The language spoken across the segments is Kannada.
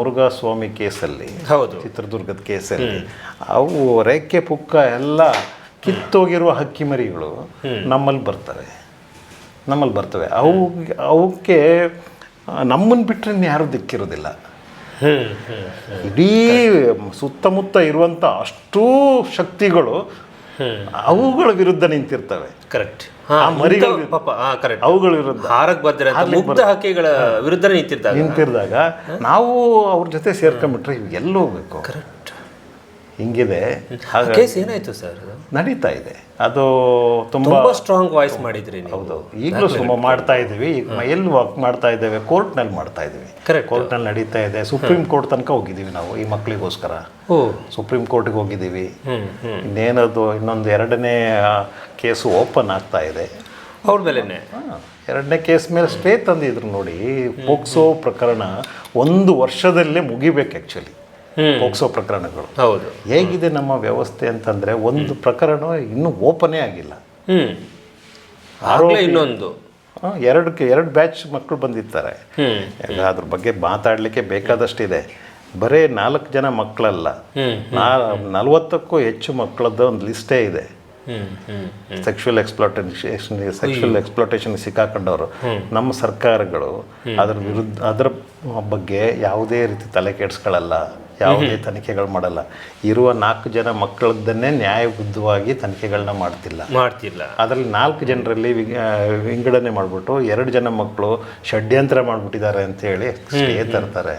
ಮುರುಘಾಸ್ವಾಮಿ ಕೇಸಲ್ಲಿ ಹೌದು. ಚಿತ್ರದುರ್ಗದ ಕೇಸಲ್ಲಿ ಅವು ರೆಕ್ಕೆ ಪುಕ್ಕ ಎಲ್ಲ ಕಿತ್ತೋಗಿರುವ ಹಕ್ಕಿ ಮರಿಗಳು ನಮ್ಮಲ್ಲಿ ಬರ್ತವೆ. ನಮ್ಮಲ್ಲಿ ಬರ್ತವೆ. ಅವು ಅವಕ್ಕೆ ನಮ್ಮನ್ನು ಬಿಟ್ಟರೆ ಯಾರು ದಿಕ್ಕಿರೋದಿಲ್ಲ. ಇಡೀ ಸುತ್ತಮುತ್ತ ಇರುವಂಥ ಅಷ್ಟೂ ಶಕ್ತಿಗಳು ಅವುಗಳ ವಿರುದ್ಧ ನಿಂತಿರ್ತವೆ. ಕರೆಕ್ಟ್ ಆ ಮರಿಗಳು ಪಾಪ ಕರೆಕ್ಟ್ ಅವುಗಳ ವಿರುದ್ಧ. ಹಾರಕ್ ಬರ್ತಾರೆ ಮುಗ್ಧ ಹಕ್ಕಿಗಳ ವಿರುದ್ಧ ನಿಂತಿರ್ತಾರೆ ನಿಂತಿರ್ದಾಗ ನಾವು ಅವ್ರ ಜೊತೆ ಸೇರ್ಕೊಂಡ್ಬಿಟ್ರೆ ಇವು ಎಲ್ಲಿ ಹೋಗ್ಬೇಕು? ಕರೆಕ್ಟ್ ಹಿಂಗಿದೆ. ಕೇಸ್ ಏನಾಯ್ತು ಸರ್? ನಡೀತಾ ಇದೆ. ಅದು ತುಂಬ ಸ್ಟ್ರಾಂಗ್ ವಾಯ್ಸ್ ಮಾಡಿದ್ರಿ ಹೌದು ಈಗಲೂ ಸುಮ್ಮ ಮಾಡ್ತಾ ಇದ್ದೀವಿ. ಈಗ ಎಲ್ಲಿ ವರ್ಕ್ ಮಾಡ್ತಾ ಇದ್ದೇವೆ? ಕೋರ್ಟ್ನಲ್ಲಿ ಮಾಡ್ತಾ ಇದ್ದೀವಿ. ಕೋರ್ಟ್ ಕೋರ್ಟ್ನಲ್ಲಿ ನಡೀತಾ ಇದೆ. ಸುಪ್ರೀಂ ಕೋರ್ಟ್ ತನಕ ಹೋಗಿದ್ದೀವಿ ನಾವು ಈ ಮಕ್ಕಳಿಗೋಸ್ಕರ. ಸುಪ್ರೀಂ ಕೋರ್ಟ್ಗೆ ಹೋಗಿದ್ದೀವಿ. ಇನ್ನೇನದು ಇನ್ನೊಂದು ಎರಡನೇ ಕೇಸು ಓಪನ್ ಆಗ್ತಾ ಇದೆ. ಅವ್ರ ಮೇಲೆನೆ? ಎರಡನೇ ಕೇಸ್ ಮೇಲೆ ಸ್ಟೇ ತಂದಿದ್ರು ನೋಡಿ. ಪೋಕ್ಸೋ ಪ್ರಕರಣ ಒಂದು ವರ್ಷದಲ್ಲೇ ಮುಗಿಬೇಕು ಆ್ಯಕ್ಚುಲಿ ಪೋಕ್ಸೋ ಪ್ರಕರಣಗಳು. ಹೌದು. ಹೇಗಿದೆ ನಮ್ಮ ವ್ಯವಸ್ಥೆ ಅಂತಂದ್ರೆ ಒಂದು ಪ್ರಕರಣ ಇನ್ನೂ ಓಪನೇ ಆಗಿಲ್ಲ. ಇನ್ನೊಂದು. ಎರಡು ಎರಡು ಬ್ಯಾಚ್ ಮಕ್ಕಳು ಬಂದಿರ್ತಾರೆ. ಅದ್ರ ಬಗ್ಗೆ ಮಾತಾಡಲಿಕ್ಕೆ ಬೇಕಾದಷ್ಟಿದೆ. ಬರೀ ನಾಲ್ಕು ಜನ ಮಕ್ಕಳಲ್ಲ ಹ್ಮ್ ನಾ ನಲವತ್ತಕ್ಕೂ ಹೆಚ್ಚು ಮಕ್ಕಳದ್ದು ಒಂದು ಲಿಸ್ಟೇ ಇದೆ. ಸೆಕ್ಷುವಲ್ ಎಕ್ಸ್ಪ್ಲಾಟೇಷನ್ ಸೆಕ್ಷುವಲ್ ಎಕ್ಸ್ಪ್ಲಾಟೇಷನ್ ಸಿಕ್ಕಾಕೊಂಡವರು. ನಮ್ಮ ಸರ್ಕಾರಗಳು ಅದರ ವಿರುದ್ಧ ಅದರ ಬಗ್ಗೆ ಯಾವುದೇ ರೀತಿ ತಲೆ ಕೆಡಿಸ್ಕೊಳ್ಳಲ್ಲ ಯಾವುದೇ ತನಿಖೆಗಳು ಮಾಡಲ್ಲ. ಇರುವ ನಾಲ್ಕು ಜನ ಮಕ್ಕಳದ್ದನ್ನೇ ನ್ಯಾಯಬದ್ಧವಾಗಿ ತನಿಖೆಗಳನ್ನ ಮಾಡ್ತಿಲ್ಲ. ಮಾಡ್ತಿಲ್ಲ. ಅದರಲ್ಲಿ ನಾಲ್ಕು ಜನರಲ್ಲಿ ವಿಂಗಡಣೆ ಮಾಡಿಬಿಟ್ಟು ಎರಡು ಜನ ಮಕ್ಕಳು ಷಡ್ಯಂತ್ರ ಮಾಡಿಬಿಟ್ಟಿದ್ದಾರೆ ಅಂತೇಳಿ ಸ್ಟೇ ತರ್ತಾರೆ.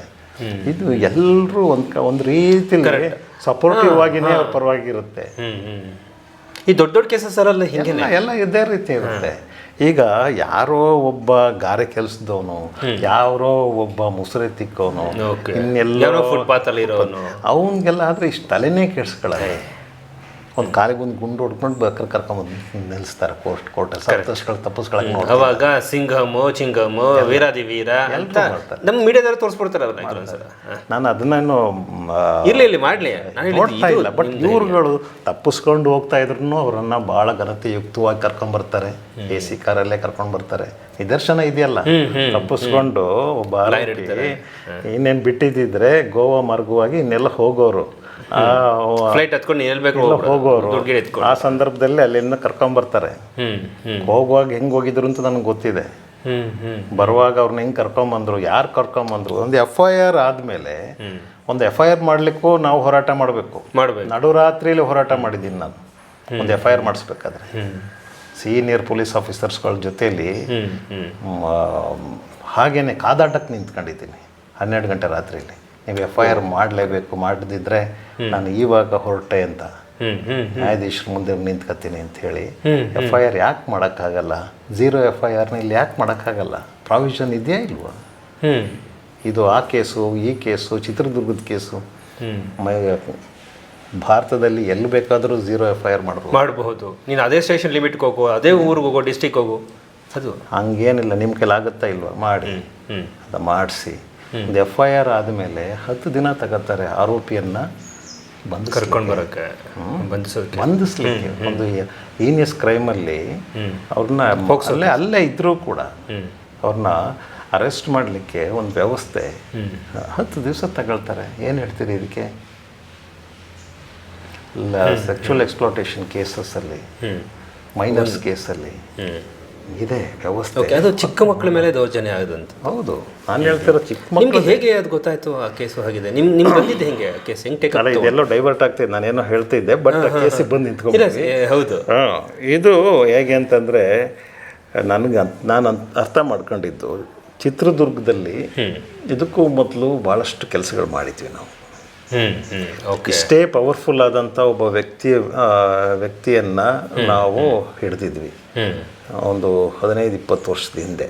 ಇದು ಎಲ್ಲರೂ ಒಂದು ಒಂದು ರೀತಿಯಲ್ಲಿ ಸಪೋರ್ಟಿವ್ ಆಗಿನೇ ಅವ್ರ ಪರವಾಗಿರುತ್ತೆ. ಈ ದೊಡ್ಡ ದೊಡ್ಡ ಕೇಸಸ್ ಹಿಂಗೆ ಎಲ್ಲ ಇದೇ ರೀತಿ ಇರುತ್ತೆ. ಈಗ ಯಾರೋ ಒಬ್ಬ ಗಾರೆ ಕೆಲಸದವನು ಯಾರೋ ಒಬ್ಬ ಮುಸುರೆ ತಿಕ್ಕೋನು ಇನ್ನೆಲ್ಲರೂ ಇನ್ನೆಲ್ಲ ಯಾರೋ ಫುಟ್ಪಾತ್ ಅಲ್ಲಿ ಇರೋನು. ಅವನಿಗೆಲ್ಲ ಆದರೆ ಇಷ್ಟು ತಲೆನೇ ಕೆಡಿಸ್ಕೊಳ್ಳೆ ಒಂದು ಕಾಲಿಗೆ ಒಂದು ಗುಂಡು ಹೊಡ್ಕೊಂಡು ಬೇಕಾದ್ರೆ ಕರ್ಕೊಂಬಂದು ನಿಲ್ಲಿಸ್ತಾರೆ ಕೋರ್ಟ್ ಕೋರ್ಟ್ ಸತ್ತಷ್ಟಗಳು ತಪ್ಪಿಸ್ಕೊಳಕ್ಕೆ ನೋಡಿ ಅವಾಗ ಸಿಂಘಮು ಚಿಂಗಮು ವೀರಾದಿ ವೀರ ಅಂತ ನಮ್ಮ ಮೀಡಿಯಾದವ್ರು ತೋರಿಸ್ಬಿಡ್ತಾರೆ ಅವ್ರನ್ನ ನಾನು ಅದನ್ನೇನು ಇರ್ಲಿ ಇಲ್ಲಿ ಮಾಡ್ಲಿ. ನೋಡ್ತಾ ಇಲ್ಲ. ಬಟ್ ಇವ್ರುಗಳು ತಪ್ಪಿಸ್ಕೊಂಡು ಹೋಗ್ತಾ ಇದ್ರು ಅವರನ್ನ ಭಾಳ ಘನತೆಯುಕ್ತವಾಗಿ ಕರ್ಕೊಂಬರ್ತಾರೆ ಎ ಸಿ ಕಾರಲ್ಲೇ ಕರ್ಕೊಂಡು ಬರ್ತಾರೆ. ನಿದರ್ಶನ ಇದೆಯಲ್ಲ. ತಪ್ಪಿಸ್ಕೊಂಡು ಒಬ್ಬ ಇನ್ನೇನು ಬಿಟ್ಟಿದ್ದಿದ್ರೆ ಗೋವಾ ಮಾರ್ಗವಾಗಿ ಇನ್ನೆಲ್ಲ ಹೋಗೋರು. ಫ್ಲೈಟ್ ಹತ್ಕೊಂಡು ಹೇಳ್ಬೇಕು ಹೋಗೋರು ಆ ಸಂದರ್ಭದಲ್ಲಿ ಅಲ್ಲಿಂದ ಕರ್ಕೊಂಬರ್ತಾರೆ ಹೋಗುವಾಗ ಹೆಂಗ್ ಹೋಗಿದ್ರು ಅಂತ ನನಗೆ ಗೊತ್ತಿದೆ. ಬರುವಾಗ ಅವ್ರನ್ನ ಹೆಂಗೆ ಕರ್ಕೊಂಬಂದ್ರು ಯಾರು ಕರ್ಕೊಂಬಂದ್ರು ಒಂದು ಎಫ್ ಐ ಆರ್ ಆದಮೇಲೆ ಒಂದು ಎಫ್ ಐ ಆರ್ ಮಾಡ್ಲಿಕ್ಕೂ ನಾವು ಹೋರಾಟ ಮಾಡಬೇಕು. ಮಾಡಬೇಕು. ನಡುರಾತ್ರಿಯಲ್ಲಿ ಹೋರಾಟ ಮಾಡಿದ್ದೀನಿ ನಾನು. ಒಂದು ಎಫ್ ಐ ಆರ್ ಮಾಡಿಸ್ಬೇಕಾದ್ರೆ. ಸೀನಿಯರ್ ಪೊಲೀಸ್ ಆಫೀಸರ್ಸ್ಗಳ ಜೊತೆಯಲ್ಲಿ ಹಾಗೇನೆ ಕಾದಾಟಕ್ಕೆ ನಿಂತ್ಕೊಂಡಿದ್ದೀನಿ ಹನ್ನೆರಡು ಗಂಟೆ ರಾತ್ರಿಯಲ್ಲಿ ನೀವು ಎಫ್ ಐ ಆರ್ ಮಾಡಲೇಬೇಕು ಮಾಡದಿದ್ರೆ ನಾನು ಇವಾಗ ಹೊರಟೆ ಅಂತ. ನ್ಯಾಯಾಧೀಶರ ಮುಂದೆ ನಿಂತ್ಕತ್ತೀನಿ ಅಂತ ಹೇಳಿ ಎಫ್ ಐ ಆರ್ ಯಾಕೆ ಮಾಡೋಕ್ಕಾಗಲ್ಲ? ಝೀರೋ ಎಫ್ ಐ ಆರ್ನ ಇಲ್ಲಿ ಯಾಕೆ ಮಾಡೋಕ್ಕಾಗಲ್ಲ? ಪ್ರಾವಿಷನ್ ಇದೆಯಾ ಇಲ್ವಾ? ಇದು ಆ ಕೇಸು ಈ ಕೇಸು ಚಿತ್ರದುರ್ಗದ ಕೇಸು. ಭಾರತದಲ್ಲಿ ಎಲ್ಲಿ ಬೇಕಾದರೂ ಝೀರೋ ಎಫ್ ಐ ಆರ್ ಮಾಡಬಹುದು. ಮಾಡಬಹುದು ನೀನು ಅದೇ ಸ್ಟೇಷನ್ ಲಿಮಿಟ್ಗೆ ಹೋಗು ಅದೇ ಊರಿಗೆ ಹೋಗೋ ಡಿಸ್ಟಿಕ್ ಹೋಗು. ಅದು. ಹಂಗೇನಿಲ್ಲ ನಿಮ್ಮ ಕೈಲಿ ಆಗುತ್ತಾ ಇಲ್ವಾ? ಮಾಡಿ. ಅದು ಮಾಡಿಸಿ. ಒಂದು ಎಫ್ ಐ ಆರ್ ಆದಮೇಲೆ ಹತ್ತು ದಿನ ತಗೋತಾರೆ ಆರೋಪಿಯನ್ನ ಬಂದು ಕರ್ಕೊಂಡು ಬರೋಕ್ಕೆ ಬಂಧಿಸೋಕೆ. ಬಂಧಿಸ್ಲಿಕ್ಕೆ ಒಂದು ಈನಿಯಸ್ ಕ್ರೈಮಲ್ಲಿ ಅವ್ರನ್ನ ಅಲ್ಲೇ ಅಲ್ಲೇ ಇದ್ದರೂ ಕೂಡ ಅವ್ರನ್ನ ಅರೆಸ್ಟ್ ಮಾಡಲಿಕ್ಕೆ ಒಂದು ವ್ಯವಸ್ಥೆ ಹತ್ತು ದಿವಸ ತಗೊಳ್ತಾರೆ. ಏನು ಹೇಳ್ತೀರಿ ಇದಕ್ಕೆ? ಸೆಕ್ಷುವಲ್ ಎಕ್ಸ್ಪ್ಲೋಟೇಷನ್ ಕೇಸಸ್ಸಲ್ಲಿ ಅಲ್ಲಿ ಮೈನರ್ಸ್ ಕೇಸಲ್ಲಿ ಇದೆ ವ್ಯವಸ್ಥೆ. ಓಕೆ ಅದು ಚಿಕ್ಕ ಮಕ್ಕಳ ಮೇಲೆ ದೌರ್ಜನ್ಯ ಆಗದಂತ. ಹೌದು ನಾನು ಹೇಳ್ತಿರೋ ಚಿಕ್ಕ ಮಕ್ಕಳು ನಿಮ್ಗೆ ಹೇಗೆ ಅದು ಗೊತ್ತಾಯ್ತು ಆ ಕೇಸು ಆಗಿದೆ? ನಿಮ್ ನಿಮ್ಗೆ ಬಂದಿದ್ದು ಹೆಂಗೆ ಆ ಕೇಸ್? ಹೆಂಗೆ ಟೇಕ್ ಅಲ್ಲ ಇದೆಲ್ಲೋ ಡೈವರ್ಟ್ ಆಗ್ತಿದೆ ನಾನೇನೋ ಹೇಳ್ತಿದ್ದೆ ಬಟ್ ಕೇಸಿಗೆ ಬಂದು ನಿಂತ್ಕೊಂಡು ಹೌದು. ಇದು ಹೇಗೆ ಅಂತಂದರೆ ನನಗೆ ನಾನು ಅರ್ಥ ಮಾಡ್ಕೊಂಡಿದ್ದು ಚಿತ್ರದುರ್ಗದಲ್ಲಿ ಇದಕ್ಕೂ ಮೊದಲು ಭಾಳಷ್ಟು ಕೆಲಸಗಳು ಮಾಡಿದ್ವಿ ನಾವು. ಇಷ್ಟೇ ಪವರ್ಫುಲ್ ಆದಂಥ ಒಬ್ಬ ವ್ಯಕ್ತಿ ವ್ಯಕ್ತಿಯನ್ನು ನಾವು ಹಿಡಿದಿದ್ವಿ. ಒಂದು ಹದಿನೈದು ಇಪ್ಪತ್ತು ವರ್ಷದ ಹಿಂದೆ.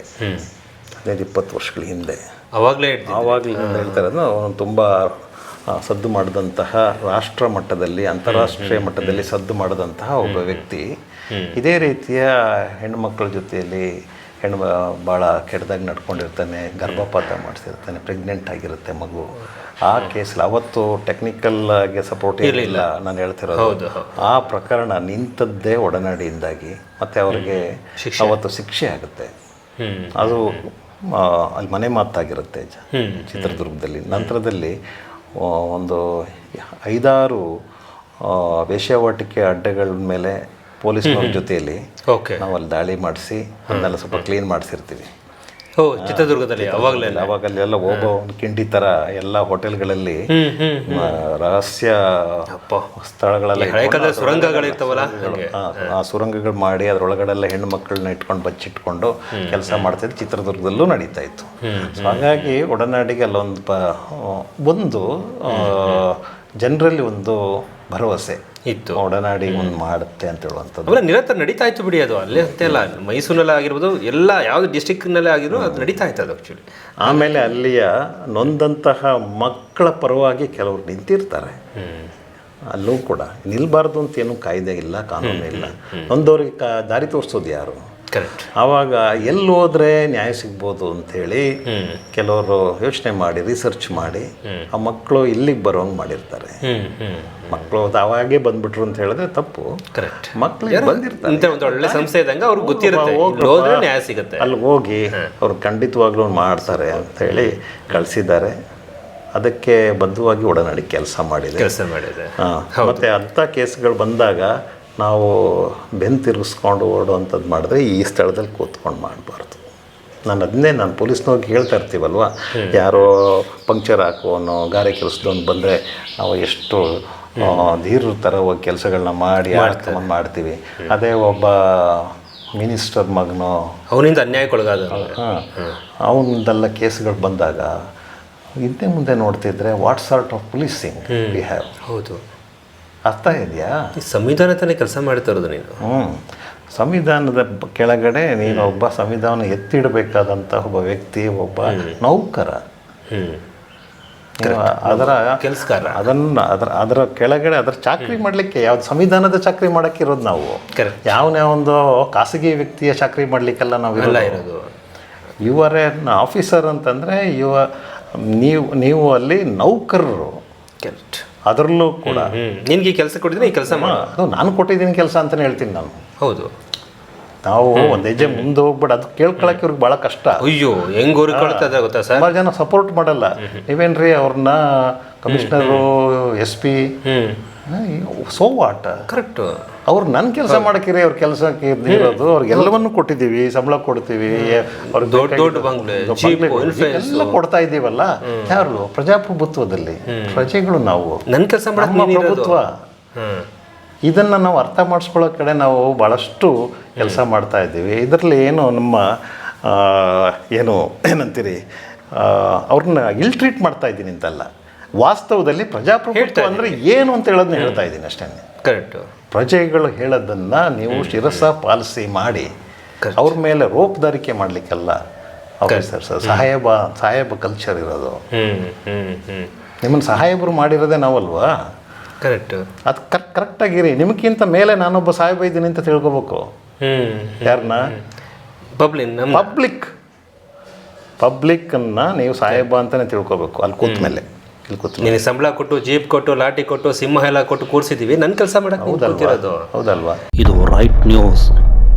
ಹದಿನೈದು ಇಪ್ಪತ್ತು ವರ್ಷಗಳ ಹಿಂದೆ. ಅವಾಗಲೇ ಆವಾಗಲೇ ಆವಾಗಲಿಂದ ಹೇಳ್ತಾರೆ ಅವನು ತುಂಬ ಸದ್ದು ಮಾಡಿದಂತಹ ರಾಷ್ಟ್ರ ಮಟ್ಟದಲ್ಲಿ ಅಂತಾರಾಷ್ಟ್ರೀಯ ಮಟ್ಟದಲ್ಲಿ ಸದ್ದು ಮಾಡಿದಂತಹ ಒಬ್ಬ ವ್ಯಕ್ತಿ. ಇದೇ ರೀತಿಯ ಹೆಣ್ಮಕ್ಳ ಜೊತೆಯಲ್ಲಿ ಹೆಣ್ಣು ಭಾಳ ಕೆಟ್ಟದಾಗಿ ನಡ್ಕೊಂಡಿರ್ತಾನೆ ಗರ್ಭಪಾತ ಮಾಡಿಸಿರ್ತಾನೆ ಪ್ರೆಗ್ನೆಂಟ್ ಆಗಿರುತ್ತೆ ಮಗು. ಆ ಕೇಸಲ್ಲಿ ಅವತ್ತು ಟೆಕ್ನಿಕಲ್ ಆಗಿ ಸಪೋರ್ಟ್ ಇರಲಿಲ್ಲ ನಾನು ಹೇಳ್ತಿರೋದು. ಆ ಪ್ರಕರಣ ನಿಂತದ್ದೇ ಒಡನಾಡಿಯಿಂದಾಗಿ ಮತ್ತೆ ಅವರಿಗೆ ಅವತ್ತು ಶಿಕ್ಷೆ ಆಗುತ್ತೆ. ಅದು ಅಲ್ಲಿ ಮನೆ ಮಾತಾಗಿರುತ್ತೆ. ಚಿತ್ರದುರ್ಗದಲ್ಲಿ. ನಂತರದಲ್ಲಿ ಒಂದು ಐದಾರು ವೇಶ್ಯಾವಾಟಿಕೆ ಅಡ್ಡೆಗಳ ಮೇಲೆ ಪೊಲೀಸ್ನವ್ರ ಜೊತೆಯಲ್ಲಿ ಓಕೆ. ನಾವು ಅಲ್ಲಿ ದಾಳಿ ಮಾಡಿಸಿ ಅದನ್ನೆಲ್ಲ ಸ್ವಲ್ಪ ಕ್ಲೀನ್ ಮಾಡಿಸಿರ್ತೀವಿ. ಓ ಚಿತ್ರದುರ್ಗದಲ್ಲಿ ಅವಾಗಲೇ ಒಬ್ಬ ಒಂದು ಕಿಂಡಿ ತರ ಎಲ್ಲ ಹೋಟೆಲ್ಗಳಲ್ಲಿ ರಹಸ್ಯ ಸ್ಥಳಗಳೆಲ್ಲ ಸುರಂಗಗಳಿರ್ತಾವಲ್ಲ ಹಂಗೆ. ಆ, ಸುರಂಗಗಳು ಮಾಡಿ ಅದರೊಳಗಡೆಲ್ಲ ಹೆಣ್ಣು ಮಕ್ಕಳನ್ನ ಇಟ್ಕೊಂಡು ಬಚ್ಚಿಟ್ಕೊಂಡು ಕೆಲಸ ಮಾಡ್ತಿದ್ದು ಚಿತ್ರದುರ್ಗದಲ್ಲೂ ನಡೀತಾ ಇತ್ತು. ಸೊ ಹಾಗಾಗಿ ಒಡನಾಡಿಗೆ ಅಲ್ಲೊಂದು ಒಂದು ಜನರಲ್ಲಿ ಒಂದು ಭರವಸೆ. ಇತ್ತು ಒಡನಾಡಿ ಒಂದು ಮಾಡುತ್ತೆ ಅಂತ ಹೇಳುವಂಥದ್ದು. ಅಂದ್ರೆ ನಿರಂತರ ನಡೀತಾ ಇತ್ತು ಬಿಡಿ ಅದು ಅಲ್ಲೇ ಅಂತೆಲ್ಲ ಮೈಸೂರಿನಲ್ಲೇ ಆಗಿರ್ಬೋದು ಎಲ್ಲ ಯಾವ ಡಿಸ್ಟಿಕ್ನಲ್ಲೇ ಆಗಿರೋ ಅದು ನಡೀತಾ ಇತ್ತು ಅದು ಆ್ಯಕ್ಚುಲಿ ಆಮೇಲೆ ಅಲ್ಲಿಯ ನೊಂದಂತಹ ಮಕ್ಕಳ ಪರವಾಗಿ ಕೆಲವರು ನಿಂತಿರ್ತಾರೆ. ಅಲ್ಲೂ ಕೂಡ ನಿಲ್ಬಾರ್ದು ಅಂತ ಏನು ಕಾಯ್ದೆ ಇಲ್ಲ ಕಾನೂನು ಇಲ್ಲ. ನೊಂದವ್ರಿಗೆ ಕಾ ದಾರಿ ತೋರಿಸೋದು ಯಾರು? ಕರೆಕ್ಟ್ ಆವಾಗ ಎಲ್ಲಿ ಹೋದ್ರೆ ನ್ಯಾಯ ಸಿಗ್ಬೋದು ಅಂಥೇಳಿ ಕೆಲವರು ಯೋಚನೆ ಮಾಡಿ ರಿಸರ್ಚ್ ಮಾಡಿ ಆ ಮಕ್ಕಳು ಇಲ್ಲಿಗೆ ಬರೋಂಗೆ ಮಾಡಿರ್ತಾರೆ. ಮಕ್ಕಳು ತಾವಾಗೇ ಬಂದ್ಬಿಟ್ರು ಅಂತ ಹೇಳಿದ್ರೆ ತಪ್ಪು. ಕರೆಕ್ಟ್ ಮಕ್ಕಳು ಬಂದಿರ್ತಾರೆ. ಒಂದು ಒಳ್ಳೆ ಸಂಸ್ಥೆ ಇದ್ದಂಗೆ ಅವ್ರಿಗೆ ಗೊತ್ತಿರುತ್ತೆ. ನ್ಯಾಯ ಸಿಗುತ್ತೆ. ಅಲ್ಲಿ ಹೋಗಿ ಅವ್ರು ಖಂಡಿತವಾಗ್ಲೂ ಮಾಡ್ತಾರೆ ಅಂತ ಹೇಳಿ ಕಳಿಸಿದ್ದಾರೆ. ಅದಕ್ಕೆ ಬದ್ಧವಾಗಿ ಒಡನಾಡಿ ಕೆಲಸ ಮಾಡಿದೆ. ಕೆಲಸ ಮಾಡಿದೆ. ಹಾ. ಮತ್ತೆ ಅಂಥ ಕೇಸ್ಗಳು ಬಂದಾಗ ನಾವು ಬೆನ್ನು ತಿರುಗಿಸ್ಕೊಂಡು ಓಡುವಂಥದ್ದು ಮಾಡಿದ್ರೆ ಈ ಸ್ಥಳದಲ್ಲಿ ಕೂತ್ಕೊಂಡು ಮಾಡಬಾರ್ದು. ನಾನು ಅದನ್ನೇ ನಾನು ಪೊಲೀಸ್ನವ್ರಿಗೆ ಹೇಳ್ತಾ ಇರ್ತೀವಲ್ವ? ಯಾರೋ ಪಂಕ್ಚರ್ ಹಾಕೋನು ಗಾರೆ ಕೆಲಸದವನು ಬಂದರೆ ನಾವು ಎಷ್ಟು ಧೀರ್ರ ಥರ ಹೋಗಿ ಕೆಲಸಗಳನ್ನ ಮಾಡಿ ಮಾಡ್ತೀವಿ. ಅದೇ ಒಬ್ಬ ಮಿನಿಸ್ಟರ್ ಮಗನು. ಅವನಿಂದ ಅನ್ಯಾಯಕ್ಕೊಳಗಾದ ಹಾಂ ಅವನದೆಲ್ಲ ಕೇಸ್ಗಳು ಬಂದಾಗ ಹಿಂದೆ ಮುಂದೆ ನೋಡ್ತಿದ್ರೆ what sort of policing we have ಹೌದು. ಅರ್ಥ ಇದೆಯಾ? ಈ ಸಂವಿಧಾನ ತಾನೇ ಕೆಲಸ ಮಾಡ್ತಾ ಇರೋದು ನೀನು. ಹ್ಞೂ ಸಂವಿಧಾನದ ಕೆಳಗಡೆ ನೀನು ಒಬ್ಬ ಸಂವಿಧಾನ ಎತ್ತಿಡಬೇಕಾದಂಥ ಒಬ್ಬ ವ್ಯಕ್ತಿ ಒಬ್ಬ ನೌಕರ. ಅದರ ಕೆಲಸಕಾರ ಅದನ್ನು ಅದರ ಅದರ ಕೆಳಗಡೆ ಅದರ ಚಾಕ್ರಿ ಮಾಡಲಿಕ್ಕೆ ಯಾವ್ದು ಸಂವಿಧಾನದ ಚಾಕ್ರಿ ಮಾಡೋಕ್ಕಿರೋದು ನಾವು. ಕರೆಕ್ಟ್ ಯಾವನೇ ಒಂದು ಖಾಸಗಿ ವ್ಯಕ್ತಿಯ ಚಾಕ್ರಿ ಮಾಡಲಿಕ್ಕೆಲ್ಲ ನಾವು ಇರಲ್ಲ ಇರೋದು. ಇರೋದು. ಇವರೇ ಆಫೀಸರ್ ಅಂತಂದರೆ ಯುವ ನೀವು ನೀವು ಅಲ್ಲಿ ನೌಕರರು. ಕರೆಕ್ಟ್ ಅದರಲ್ಲೂ ಕೂಡ ನಿನಗೆ ಕೆಲಸ ಕೊಟ್ಟಿದ್ದೀನಿ ಈ ಕೆಲಸ ಮಾಡ. ಅದು ನಾನು ಕೊಟ್ಟಿದ್ದೀನಿ ಕೆಲಸ ಅಂತಲೇ ಹೇಳ್ತೀನಿ ನಾನು. ಹೌದು. ನಾವು ಒಂದು ಹೆಜ್ಜೆ ಮುಂದೆ ಹೋಗ್ಬಿಟ್ಟು ಅದು ಕೇಳ್ಕೊಳಕ್ಕೆ ಇವ್ರಿಗೆ ಭಾಳ ಕಷ್ಟ. ಅಯ್ಯೋ ಹೆಂಗ್ ಹುರ್ಕೊಳ್ತದ ಗೊತ್ತಾ ಸರ್? ಭಾಳ ಜನ ಸಪೋರ್ಟ್ ಮಾಡಲ್ಲ. ನೀವೇನ್ರಿ ಅವ್ರನ್ನ commissioner S P so what? Correct ಅವ್ರು ನನ್ನ ಕೆಲಸ ಮಾಡಕ್ಕಿರಿ ಅವ್ರ ಕೆಲಸಕ್ಕೆ ಇರೋದು ಅವ್ರಿಗೆಲ್ಲವನ್ನೂ ಕೊಟ್ಟಿದ್ದೀವಿ ಸಂಬಳ ಕೊಡ್ತೀವಿ ಅವ್ರಿಗೆ ದೊಡ್ಡ ದೊಡ್ಡ ಬಂಗ್ಲೆ ಎಲ್ಲ ಕೊಡ್ತಾ ಇದ್ದೀವಲ್ಲ? ಯಾರು? ಪ್ರಜಾಪ್ರಭುತ್ವದಲ್ಲಿ. ಪ್ರಜೆಗಳು ನಾವು. ನನ್ನ ಕೆಲಸ ಪ್ರಭುತ್ವ. ಇದನ್ನು ನಾವು ಅರ್ಥ ಮಾಡಿಸ್ಕೊಳ್ಳೋ ಕಡೆ ನಾವು ಭಾಳಷ್ಟು ಕೆಲಸ ಮಾಡ್ತಾ ಇದ್ದೀವಿ. ಇದರಲ್ಲಿ ಏನು ನಮ್ಮ ಏನು ಏನಂತೀರಿ? ಅವ್ರನ್ನ ಇಲ್ ಟ್ರೀಟ್ ಮಾಡ್ತಾ ಇದ್ದೀನಿ ಅಂತಲ್ಲ. ವಾಸ್ತವದಲ್ಲಿ ಪ್ರಜಾಪ್ರಭುತ್ವ ಅಂದರೆ ಏನು ಅಂತ ಹೇಳೋದನ್ನ ಹೇಳ್ತಾ ಇದ್ದೀನಿ ಅಷ್ಟೇ. ಕರೆಕ್ಟ್ ಪ್ರಜೆಗಳು ಹೇಳೋದನ್ನು ನೀವು ಶಿರಸ ಪಾಲಿಸಿ ಮಾಡಿ ಅವ್ರ ಮೇಲೆ ರೋಪ್ದಾರಿಕೆ ಮಾಡಲಿಕ್ಕೆಲ್ಲ ಸರ್ ಸಾಹೇಬ ಸಾಹೇಬ ಕಲ್ಚರ್ ಇರೋದು. ನಿಮ್ಮನ್ನು ಸಾಹೇಬರು ಮಾಡಿರೋದೇ ನಾವಲ್ವಾ? ಕರೆಕ್ಟ್ ಅದು ಕರ್ ಕರೆಕ್ಟಾಗಿರಿ ನಿಮಗಿಂತ ಮೇಲೆ ನಾನೊಬ್ಬ ಸಾಹೇಬ ಇದ್ದೀನಿ ಅಂತ ತಿಳ್ಕೊಬೇಕು. ಯಾರನ್ನ ಪಬ್ಲಿಕ್ ಪಬ್ಲಿಕ್ ಪಬ್ಲಿಕ್ಕನ್ನು ನೀವು ಸಾಹೇಬ ಅಂತಲೇ ತಿಳ್ಕೊಬೇಕು ಅಲ್ಲಿ ಕೂತ ಮೇಲೆ ಇಲ್ಲಿ ಕೂತು ನಿನಗೆ ಸಂಬಳ ಕೊಟ್ಟು ಜೀಪ್ ಕೊಟ್ಟು ಲಾಟಿ ಕೊಟ್ಟು ಸಿಂಹ ಎಲ್ಲ ಕೊಟ್ಟು ಕೂರಿಸಿದ್ದೀವಿ ನನ್ನ ಕೆಲಸ ಮಾಡಕ್ಕೆ ನೀನ್ ಕೂತಿರೋದು. ಹೌದಲ್ವಾ? ಇದು ರೈಟ್ ನ್ಯೂಸ್